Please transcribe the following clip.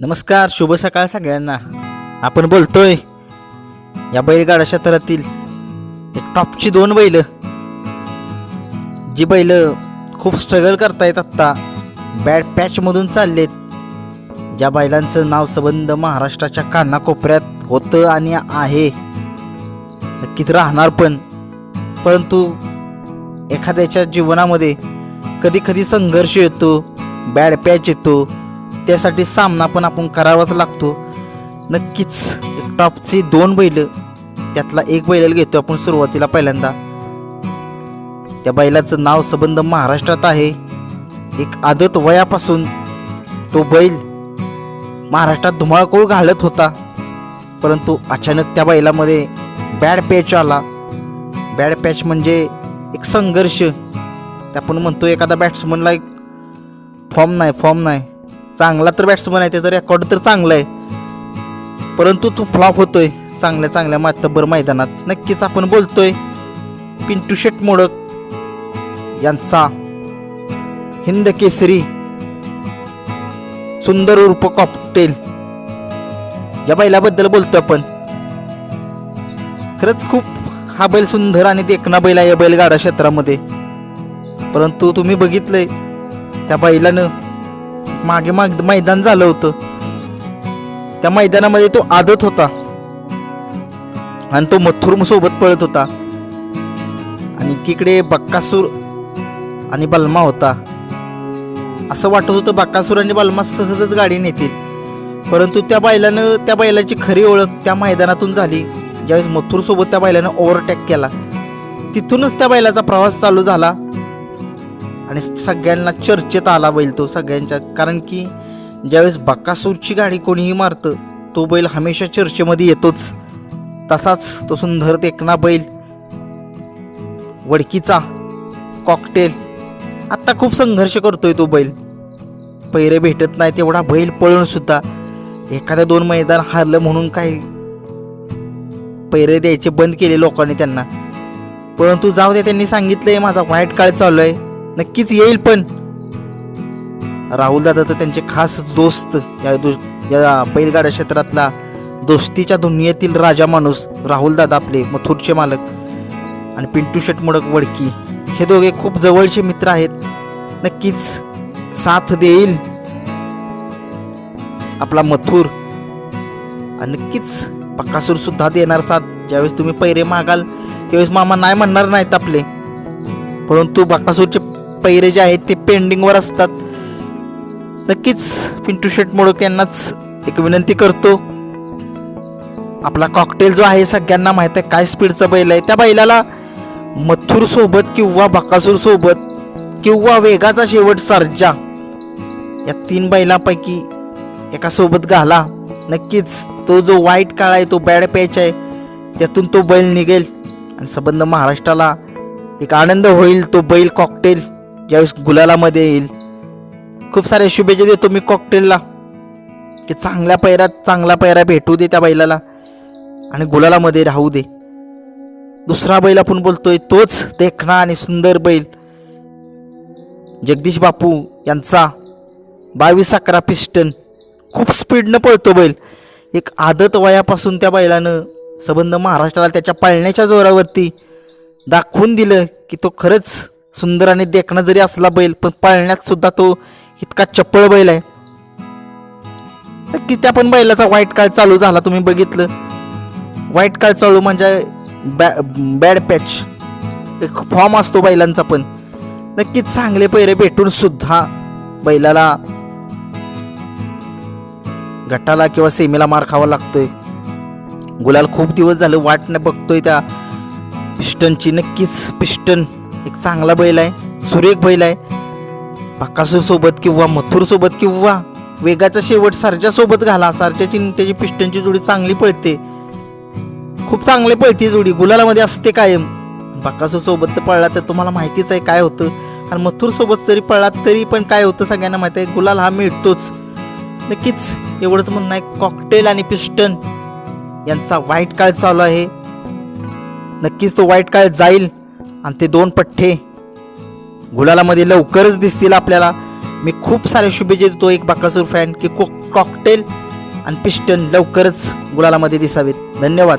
नमस्कार शुभ सकाळ सगळ्यांना. आपण बोलतोय या बैलगाडा क्षेत्रातील एक टॉपची दोन बैल. जी बैल खूप स्ट्रगल करतायत आत्ता. बॅड पॅचमधून चाललेत. ज्या बैलांचं नाव संबंध महाराष्ट्राच्या कानाकोपऱ्यात होतं आणि आहे. नक्कीच राहणार पण. परंतु एखाद्याच्या जीवनामध्ये कधी कधी संघर्ष येतो बॅड पॅच येतो त्यासाठी सामना पण आपण करावाच लागतो. नक्कीच एक टॉपची दोन बैल त्यातला एक बैल घेतो आपण सुरुवातीला पहिल्यांदा. त्या बैलाचं नाव संबंध महाराष्ट्रात आहे. एक आदत वयापासून तो बैल महाराष्ट्रात धुमाळकोळ घालत होता. परंतु अचानक त्या बैलामध्ये बॅड पॅच आला. बॅड पॅच म्हणजे एक संघर्ष. आपण म्हणतो एखादा बॅट्समनला एक फॉर्म नाही फॉर्म नाही. चांगला तर बॅट्समन आहे त्याचा रेकॉर्ड तर चांगला आहे परंतु तो फ्लॉप होतोय. चांगल्या चांगल्या मातब्बर मैदानात. नक्कीच आपण बोलतोय पिंटू शेट मोडक यांचा हिंद केसरी सुंदर उर्फ कॉकटेल या बैलाबद्दल बोलतो आपण. खरंच खूप हा बैल सुंदर आणि देखणा बैल आहे या बैलगाडा क्षेत्रामध्ये. परंतु तुम्ही बघितलंय त्या बैलानं मागे माग मैदान झालं होतं. त्या मैदानामध्ये तो आदत होता. आणि तो मथुर सोबत पळत होता. आणि तिकडे बक्कासूर आणि बलमा होता. असं वाटत होतं बक्कासूर आणि बल्मा सहजच गाडी नेतील परंतु त्या बैलानं त्या बैलाची खरी ओळख त्या मैदानातून झाली. ज्यावेळेस मथुर सोबत त्या बैलानं ओव्हरटॅक केला. तिथूनच त्या बैलाचा प्रवास चालू झाला. आणि सगळ्यांना चर्चेत आला बैल तो सगळ्यांच्या. कारण की ज्यावेळेस बक्कासूरची गाडी कोणीही मारतं तो बैल हमेशा चर्चेमध्ये येतोच. तसाच तो सुंदर देखणा बैल वडकीचा कॉकटेल आत्ता खूप संघर्ष करतोय तो बैल. पैरे भेटत नाही तेवढा बैल पळून सुद्धा. एखाद्या दोन मैदान हारलं म्हणून काही पैरे द्यायचे बंद केले लोकांनी त्यांना. परंतु जाऊ दे त्यांनी सांगितलंय माझा वाईट काळ चालू आहे. नक्कीच येईल पण. राहुल दादा तर त्यांचे खास दोस्त या दो या बैलगाडा क्षेत्रातला दोस्तीच्या दुनियेतील राजा माणूस राहुल दादा आपले मथुरचे मालक आणि पिंटू शेट मोडक वडकी. हे दोघे खूप जवळचे मित्र आहेत. नक्कीच साथ देईल आपला मथुर. आणि नक्कीच पक्कासूर सुद्धा देणार साथ. ज्यावेळेस तुम्ही पैरे मागाल त्यावेळेस मामा नाही म्हणणार नाहीत आपले. परंतु बक्कासूरचे पैरे जे आहेत ते पेंडिंगवर असतात. नक्कीच पिंटू शेट मोडक यांनाच एक विनंती करतो. आपला कॉकटेल जो आहे सगळ्यांना माहीत आहे काय स्पीडचा बैल आहे. त्या बैलाला मथुर सोबत किंवा बकासूर सोबत किंवा वेगाचा शेवट सर्जा या तीन बैलांपैकी एका सोबत घाला. नक्कीच तो जो वाईट काळ आहे तो बॅड पॅच आहे त्यातून तो बैल निघेल. आणि संबंध महाराष्ट्राला एक आनंद होईल तो बैल कॉकटेल ज्यावेळेस गुलालामध्ये येईल. खूप साऱ्या शुभेच्छा देतो मी कॉकटेलला की चांगल्या पैरात चांगला पैरा भेटू दे त्या बैलाला. आणि गुलालामध्ये राहू दे. दुसरा बैल आपण बोलतोय तोच देखणा आणि सुंदर बैल. जगदीश बापू यांचा बावीस अकरा पिस्टन खूप स्पीडनं पळतो बैल. एक आदत वयापासून त्या बैलानं संबंध महाराष्ट्राला त्याच्या पाळण्याच्या जोरावरती दाखवून दिलं की तो खरंच सुंदर आणि देखणं जरी असला बैल पण पाळण्यात सुद्धा तो इतका चपळ बैल आहे. नक्कीच त्या पण बैलाचा वाईट काळ चालू झाला तुम्ही बघितलं. वाईट काळ चालू म्हणजे बॅ बॅड पॅच एक फॉर्म असतो बैलांचा पण. नक्कीच चांगले पैरे भेटून सुद्धा बैलाला गटाला किंवा सेमीला मार खावा लागतोय. गुलाल खूप दिवस झालं वाट नाही बघतोय त्या पिस्टनची नक्कीच पिस्टन एक चांगला बैल आहे सुरेख बैल आहे. बकासूर सोबत किंवा मथुर सोबत किंवा वेगाचा शेवट सारच्या सोबत घाला सारच्याची त्याची पिस्टनची जोडी चांगली पळते. खूप चांगली पळते जोडी. गुलालामध्ये असते कायम. बकासूर सोबत तर पळला तर तुम्हाला माहितीच आहे काय होतं. आणि मथुर सोबत जरी पळला तरी पण काय होतं सगळ्यांना माहिती आहे. गुलाल हा मिळतोच. नक्कीच एवढंच म्हणणं आहे. कॉकटेल आणि पिस्टन यांचा वाईट काळ चालू आहे. नक्कीच तो वाईट काळ जाईल. आणि ते दोन पठ्ठे. गुलालामध्ये लवकरच दिसतील आपल्याला. मी खूप सारे शुभेच्छा देतो एक बाकासूर फॅन की को कॉकटेल आणि पिस्टन लवकरच गुलालामध्ये दिसावेत. धन्यवाद.